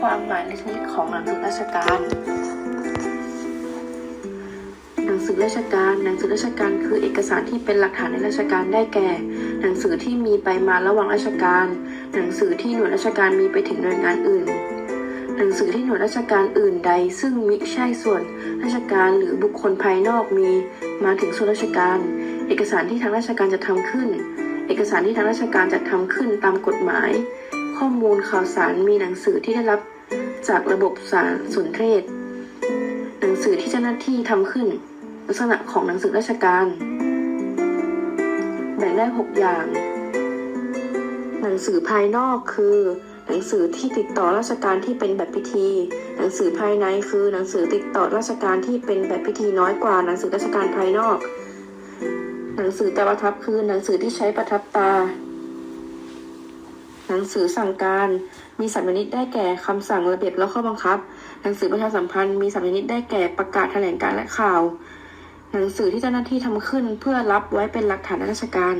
ความหมายและชนิดของหนังสือราชการ หนังสือราชการ หนังสือราชการคือเอกสารที่เป็นหลักฐานในราชการได้แก่ หนังสือที่มีไปมาระหว่างราชการ หนังสือที่หน่วยราชการมีไปถึงหน่วยงานอื่น หนังสือที่หน่วยราชการอื่นใด ซึ่งมิใช่ส่วนราชการหรือบุคคลภายนอกมีมาถึงส่วนราชการ เอกสารที่ทางราชการจะทำขึ้น เอกสารที่ทางราชการจะทำขึ้นตามกฎหมาย ข้อมูลข่าวสารมีหนังสือที่ได้รับจากระบบสารสนเทศ หนังสือที่เจ้าหน้าที่ทำขึ้น ลักษณะของหนังสือราชการ แบ่งได้ 6 อย่าง หนังสือภายนอกคือ หนังสือที่ติดต่อราชการที่เป็นแบบพิธี หนังสือภายในคือหนังสือติดต่อราชการที่เป็นแบบพิธีน้อยกว่าหนังสือราชการภายนอก หนังสือตาประทับคือหนังสือที่ใช้ประทับตา หนังสือสั่งการ มีสามชนิดได้แก่คำสั่งระเบียบและข้อบังคับ หนังสือประชาสัมพันธ์มีสามชนิดได้แก่ประกาศแถลงการและข่าว หนังสือที่เจ้าหน้าที่ทำขึ้นเพื่อรับไว้เป็นหลักฐานราชการ